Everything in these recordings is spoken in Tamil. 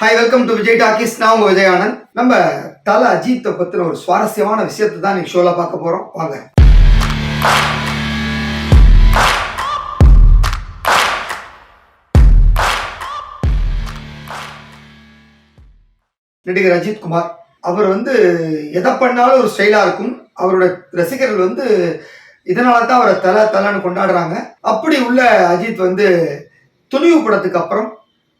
Hi welcome to Vijay Talkies நான் உங்க விஜயானந்த். நம்ம தல அஜித்தை பத்தின ஒரு சுவாரஸ்யமான விஷயத்தை தான் நீங்க ஷோல பார்க்க போறோம். வாங்க. நடிகர் அஜித் குமார் அவர் வந்து எதை பண்ணாலும் ஒரு ஸ்டைலா இருக்கும். அவரோட ரசிகர்கள் வந்து இதனால தான் அவரை தல தலன்னு கொண்டாடுறாங்க. அப்படி உள்ள அஜித் வந்து துணிவு படத்துக்கு அப்புறம்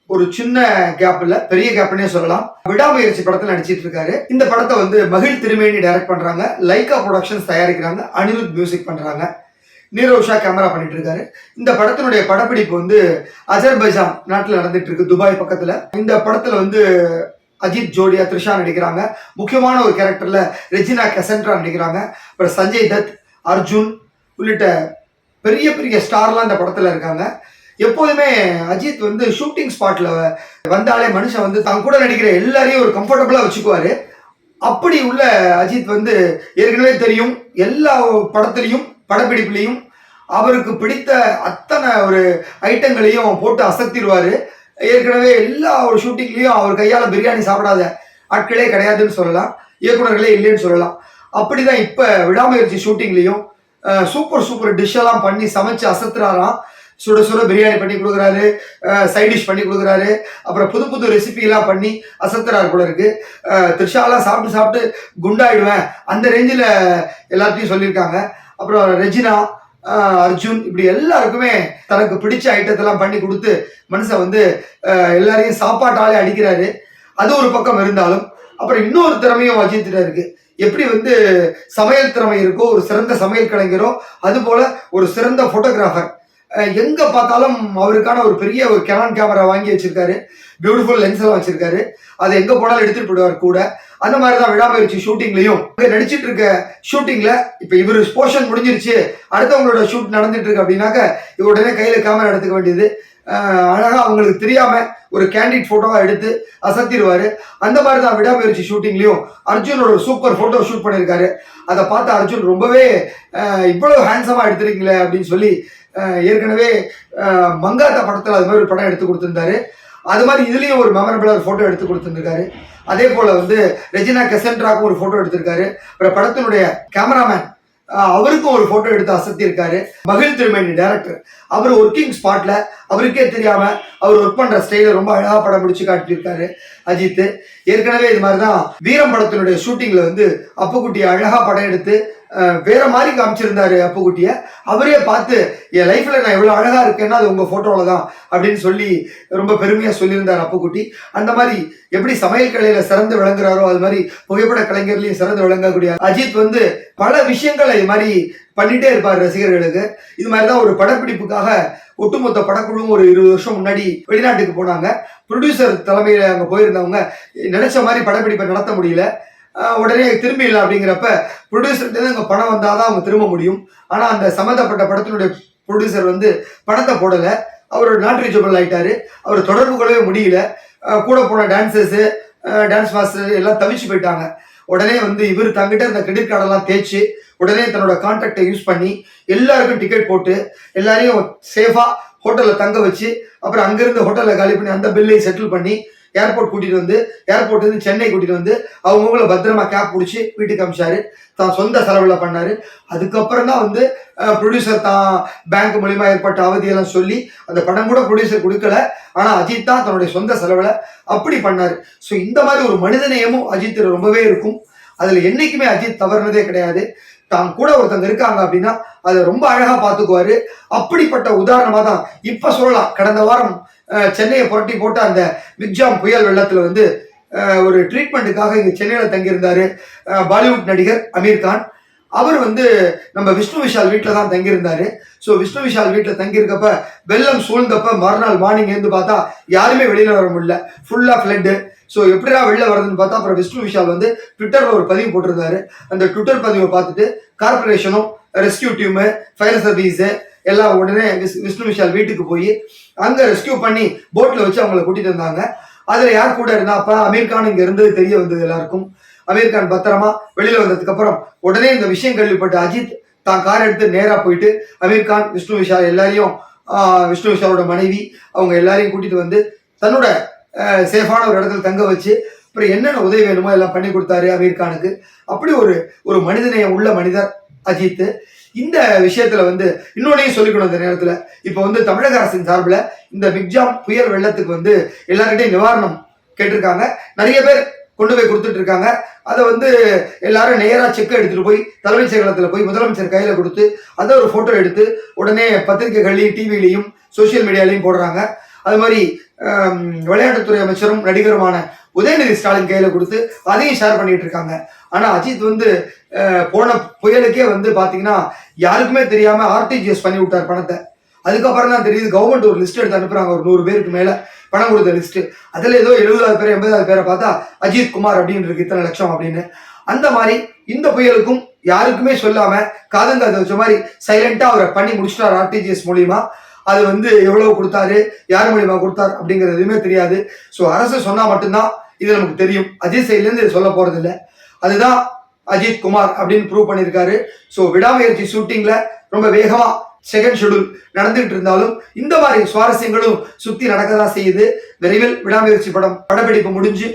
ஒரு சின்ன கேப் இல்ல பெரிய கேப்னே சொல்லலாம். விடாமுயற்சி படத்துல நடிச்சிட்டு இருக்காரு. இந்த படத்தை வந்து மகிழ் திருமேனி டைரக்ட் பண்றாங்க. லைகா ப்ரொடக்ஷன்ஸ் தயாரிக்கிறாங்க. அனிருத் மியூசிக் பண்றாங்க. நீரோஷா கேமரா பண்ணிட்டு இருக்காரு. இந்த படத்தினுடைய படப்பிடிப்பு வந்து அஜர்பைஜான் நாட்டில் நடந்துட்டு இருக்கு துபாய் பக்கத்துல. இந்த படத்துல வந்து அஜித் ஜோடியா த்ரிஷா நடிக்கிறாங்க. முக்கியமான ஒரு கேரக்டர்ல ரெஜினா கெசன்ட்ரா நடிக்கிறாங்க. அப்புறம் சஞ்சய் தத் அர்ஜுன் உள்ளிட்ட பெரிய பெரிய ஸ்டார்லாம் இந்த படத்துல இருக்காங்க. எப்போதுமே அஜித் வந்து ஷூட்டிங் ஸ்பாட்ல வந்தாலே மனுஷன் வந்து தான் கூட நடிக்கிற எல்லாரையும் ஒரு கம்ஃபர்டபுளா வச்சுக்குவாரு. அப்படி உள்ள அஜித் வந்து ஏற்கனவே தெரியும் எல்லா படத்துலையும் படப்பிடிப்புலையும் அவருக்கு பிடித்த அத்தனை ஒரு ஐட்டங்களையும் போட்டு அசத்திடுவார். ஏற்கனவே எல்லா ஒரு ஷூட்டிங்லேயும் அவர் கையால் பிரியாணி சாப்பிடாத ஆட்களே கிடையாதுன்னு சொல்லலாம். இயக்குனர்களே இல்லைன்னு சொல்லலாம். அப்படி தான் இப்போ விடாமுயற்சி ஷூட்டிங்லேயும் சூப்பர் சூப்பர் டிஷ்ஷெல்லாம் பண்ணி சமைச்சு அசத்துறாராம். சுட சுட பிரியாணி பண்ணி கொடுக்குறாரு சைட் டிஷ் பண்ணி கொடுக்குறாரு. அப்புறம் புது புது ரெசிபிலாம் பண்ணி அசத்துறாரு கூட இருக்கு. த்ரிஷாலாம் சாப்பிட்டு சாப்பிட்டு குண்டாயிடுவேன். அந்த ரேஞ்சில் எல்லாத்தையும் சொல்லியிருக்காங்க. அப்புறம் ரெஜினா அர்ஜுன் இப்படி எல்லாருக்குமே தனக்கு பிடிச்ச ஐட்டத்தெல்லாம் பண்ணி கொடுத்து மனுஷன் வந்து எல்லாரையும் சாப்பாட்டாலே அடிக்கிறாரு. அது ஒரு பக்கம் இருந்தாலும் அப்புறம் இன்னொரு திறமையும் அஜித்திட்ட இருக்கு. எப்படி வந்து சமையல் திறமை இருக்கோ ஒரு சிறந்த சமையல் கலைஞரோ அது போல ஒரு சிறந்த போட்டோகிராஃபர் எங்க பார்த்தாலும் அவருக்கான ஒரு பெரிய ஒரு கெனான் கேமரா வாங்கி வச்சிருக்காரு. பியூட்டிஃபுல் லென்ஸ் எல்லாம் வச்சிருக்காரு. அதை எங்க போனாலும் எடுத்துட்டு போயிடுவார் கூட. அந்த மாதிரி தான் விடாமுயற்சி ஷூட்டிங்லயும் நடிச்சிட்டு இருக்க ஷூட்டிங்ல இப்ப இவர் போர்ஷன் முடிஞ்சிருச்சு. அடுத்தவங்களோட ஷூட் நடந்துட்டு இருக்கு அப்படின்னாக்க இவர் உடனே கையில கேமரா எடுத்துக்க வேண்டியது. அழகாக அழகா அவங்களுக்கு தெரியாம ஒரு கேண்டிட் போட்டோவா எடுத்து அசத்திடுவாரு. அந்த மாதிரி தான் விடாமுயற்சி ஷூட்டிங்லயும் அர்ஜுனோட சூப்பர் போட்டோ ஷூட் பண்ணியிருக்காரு அதை பார்த்து அர்ஜுன் ரொம்பவே இவ்வளோ இவ்வளவு ஹேண்ட்ஸமா எடுத்திருக்கீங்களே அப்படின்னு சொல்லி ஏற்கனவே மங்காத்தா படத்தில் அது மாதிரி ஒரு படம் எடுத்து கொடுத்துருந்தாரு. அது மாதிரி இதுலேயும் ஒரு மெமரபிளாக ஒரு ஃபோட்டோ எடுத்து கொடுத்துருக்காரு அதே போல் வந்து ரெஜினா கெசன்ட்ராக்கும் ஒரு ஃபோட்டோ எடுத்திருக்காரு. அப்புறம் படத்தினுடைய கேமராமேன் அவருக்கும் ஒரு ஃபோட்டோ எடுத்து அசத்தியிருக்காரு. மகிழ் திருமேனி டேரக்டர் அவர் ஒர்க்கிங் ஸ்பாட்டில் அவருக்கே தெரியாமல் அவர் ஒர்க் பண்ணுற ஸ்டைலை ரொம்ப அழகாக படம் பிடிச்சி காட்டியிருக்காரு அஜித் ஏற்கனவே இது மாதிரி தான் வீரம் படத்தினுடைய ஷூட்டிங்கில் வந்து அப்புக்குட்டி அழகாக படம் எடுத்து வேற மாதிரி காமிச்சிருந்தாரு அப்புக்குட்டிய அவரே பார்த்து என் லைஃப்ல நான் எவ்வளவு அழகா இருக்கேன்னா அது உங்க போட்டோல தான் அப்படின்னு சொல்லி ரொம்ப பெருமையா சொல்லியிருந்தார் அப்புக்குட்டி அந்த மாதிரி எப்படி சமையல் கலையில சிறந்து விளங்குறாரோ அது மாதிரி புகைப்பட கலைஞர்லயும் சிறந்து விளங்கக்கூடிய அஜித் வந்து பல விஷயங்களை இது மாதிரி பண்ணிட்டே இருப்பார் ரசிகர்களுக்கு. இது மாதிரி தான் ஒரு படப்பிடிப்புக்காக ஒட்டுமொத்த படக்குழுவும் ஒரு இருபது வருஷம் முன்னாடி வெளிநாட்டுக்கு போனாங்க. ப்ரொடியூசர் தலைமையில் அங்கே போயிருந்தவங்க நினைச்ச மாதிரி படப்பிடிப்பை நடத்த முடியல. உடனே உடனே திரும்பிடலாம் அப்படிங்கிறப்ப ப்ரொடியூசர்கிட்ட அங்கே பணம் வந்தால் தான் அவங்க திரும்ப முடியும். ஆனால் அந்த சம்மந்தப்பட்ட படத்தினுடைய ப்ரொடியூசர் வந்து பணத்தை போடலை. அவர் நாட் ரீச்சபிள் ஆயிட்டாரு. அவர் தொடர்பு கொள்ளவே முடியல. கூட போன டான்சர்ஸு டான்ஸ் மாஸ்டர் எல்லாம் தவிச்சு போயிட்டாங்க. உடனே வந்து இவர் தங்கிட்ட அந்த கிரெடிட் கார்டெல்லாம் தேய்ச்சி உடனே தன்னோட கான்டாக்டை யூஸ் பண்ணி எல்லாருக்கும் டிக்கெட் போட்டு எல்லாரையும் சேஃபாக ஹோட்டலில் தங்க வச்சு அப்புறம் அங்கேருந்து ஹோட்டலில் காலி பண்ணி அந்த பில்லையும் செட்டில் பண்ணி ஏர்போர்ட் கூட்டிட்டு வந்து ஏர்போர்ட் இருந்து சென்னை கூட்டிட்டு வந்து அவங்கவுங்கள பத்திரமா கேப் பிடிச்சி வீட்டுக்கு அமிச்சாரு. தான் சொந்த செலவில் பண்ணாரு. அதுக்கப்புறம் தான் வந்து ப்ரொடியூசர் தான் பேங்க் மூலியமா ஏற்பட்ட அவதியெல்லாம் சொல்லி அந்த படம் கூட ப்ரொடியூசர் கொடுக்கல. ஆனா அஜித் தான் தன்னுடைய சொந்த செலவில் அப்படி பண்ணாரு. ஸோ இந்த மாதிரி ஒரு மனிதநேயமும் அஜித் ரொம்பவே இருக்கும். அதுல என்னைக்குமே அஜித் தவறுனதே கிடையாது. தான் கூட ஒருத்தங்க இருக்காங்க அப்படின்னா அதை ரொம்ப அழகா பார்த்துக்குவாரு. அப்படிப்பட்ட உதாரணமா தான் இப்ப சொல்லலாம் கடந்த வாரம் சென்னையை புரட்டி போட்டு அந்த விக்ஜாம் புயல் வெள்ளத்தில் வந்து ஒரு ட்ரீட்மெண்ட்டுக்காக இங்கே சென்னையில் தங்கியிருந்தாரு பாலிவுட் நடிகர் அமீர் கான். அவர் வந்து நம்ம விஷ்ணு விஷால் வீட்டில் தான் தங்கியிருந்தார். ஸோ விஷ்ணு விஷால் வீட்டில் தங்கியிருக்கப்ப வெள்ளம் சூழ்ந்தப்ப மறுநாள் மார்னிங் இருந்து பார்த்தா யாருமே வெளியில் வர முடியல. ஃபுல்லாக ஃப்ளட்டு ஸோ எப்படிடா வெளில வருதுன்னு பார்த்தா அப்புறம் விஷ்ணு விஷால் வந்து ட்விட்டரில் ஒரு பதிவு போட்டிருந்தாரு. அந்த ட்விட்டர் பதிவை பார்த்துட்டு கார்பரேஷனும் ரெஸ்கியூ டீமு ஃபயர் சர்வீஸு எல்லாம் உடனே விஸ்- விஷ்ணு விஷால் வீட்டுக்கு போய் அங்க ரெஸ்கியூ பண்ணி போட்ல வச்சு அவங்கள கூட்டிட்டு வந்தாங்க. அதுல யார் கூட இருந்தா அப்போ அமீர் கான் இங்க இருந்தது தெரிய வந்தது எல்லாருக்கும். அமீர் கான் பத்திரமா வெளியில வந்ததுக்கு அப்புறம் உடனே இந்த விஷயம் கேள்விப்பட்ட அஜித் தான் கார் எடுத்து நேரா போயிட்டு அமீர் கான் விஷ்ணு விஷால் எல்லாரையும் விஷ்ணு விஷாலோட மனைவி அவங்க எல்லாரையும் கூட்டிட்டு வந்து தன்னோட சேஃபான ஒரு இடத்துல தங்க வச்சு அப்புறம் என்னென்ன உதவி வேணுமோ எல்லாம் பண்ணி கொடுத்தாரு அமீர் கானுக்கு அப்படி ஒரு ஒரு மனிதனைய உள்ள மனிதர் அஜித். இந்த விஷயத்துல வந்து இன்னொன்னையும் சொல்லிக்கணும் இந்த நேரத்துல. இப்போ வந்து தமிழக அரசின் சார்பில் இந்த மிக்ஜாம் புயல் வெள்ளத்துக்கு வந்து எல்லார்கிட்டையும் நிவாரணம் கேட்டிருக்காங்க. நிறைய பேர் கொண்டு போய் கொடுத்துட்டு இருக்காங்க அதை வந்து எல்லாரும் நேராக செக் எடுத்துட்டு போய் தலைமைச் செயலகத்தில் போய் முதலமைச்சர் கையில் கொடுத்து அதை ஒரு ஃபோட்டோ எடுத்து உடனே பத்திரிகைகள்லையும் டிவிலையும் சோஷியல் மீடியாலையும் போடுறாங்க. அது மாதிரி விளையாட்டுத்துறை அமைச்சரும் நடிகருமான உதயநிதி ஸ்டாலின் கையில கொடுத்து அதையும் ஷேர் பண்ணிட்டு இருக்காங்க. ஆனா அஜித் வந்து போன புயலுக்கே வந்து பாத்தீங்கன்னா யாருக்குமே தெரியாம ஆர்டிஜிஎஸ் பண்ணி விட்டார் பணத்தை. அதுக்கப்புறம் தான் தெரியுது கவர்மெண்ட் ஒரு லிஸ்ட் எடுத்து அனுப்புறாங்க ஒரு நூறு பேருக்கு மேல பணம் கொடுத்த லிஸ்ட் அதுல ஏதோ எழுபதாவது பேர் எண்பதாவது பேரை பார்த்தா அஜித் குமார் அப்படின்னு இருக்கு இத்தனை லட்சம் அப்படின்னு. அந்த மாதிரி இந்த புயலுக்கும் யாருக்குமே சொல்லாம காதங்காத வச்ச மாதிரி சைலண்டா அவரை பண்ணி முடிச்சிட்டார் ஆர்டிஜிஎஸ் மூலியமா. அது வந்து எவ்வளவு கொடுத்தாரு யார் மூலியமா கொடுத்தார் அப்படிங்கிறது எதுவுமே தெரியாது. ஸோ அரசு சொன்னா மட்டும்தான் இது நமக்கு தெரியும். அஜித் சைட்லேருந்து இது சொல்ல போறது அதுதான் அஜித் குமார் அப்படின்னு ப்ரூவ் பண்ணியிருக்காரு. ஸோ விடாமுயற்சி ஷூட்டிங்கில் ரொம்ப வேகமாக செகண்ட் ஷெடியூல் நடந்துகிட்டு இருந்தாலும் இந்த மாதிரி சுவாரஸ்யங்களும் சுற்றி நடக்க தான் செய்யுது. விரைவில் விடாமுயற்சி படம் படப்பிடிப்பு முடிஞ்சு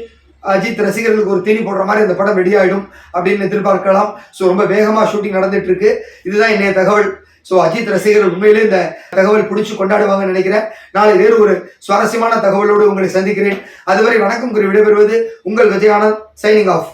அஜித் ரசிகர்களுக்கு ஒரு தீனி போடுற மாதிரி இந்த படம் ரெடி அப்படின்னு எதிர்பார்க்கலாம். ஸோ ரொம்ப வேகமாக ஷூட்டிங் நடந்துட்டு இருக்கு. இதுதான் இன்னைய தகவல். ஸோ அஜித் ரசிகர்கள் உண்மையிலே இந்த தகவல் பிடிச்சி கொண்டாடுவாங்கன்னு நினைக்கிறேன். நாளை வேறு ஒரு சுவாரஸ்யமான தகவலோடு உங்களை சந்திக்கிறேன். அதுவரை வணக்கம் கூறி விடைபெறுவது உங்கள் விஜயானந்த் சைனிங் ஆஃப்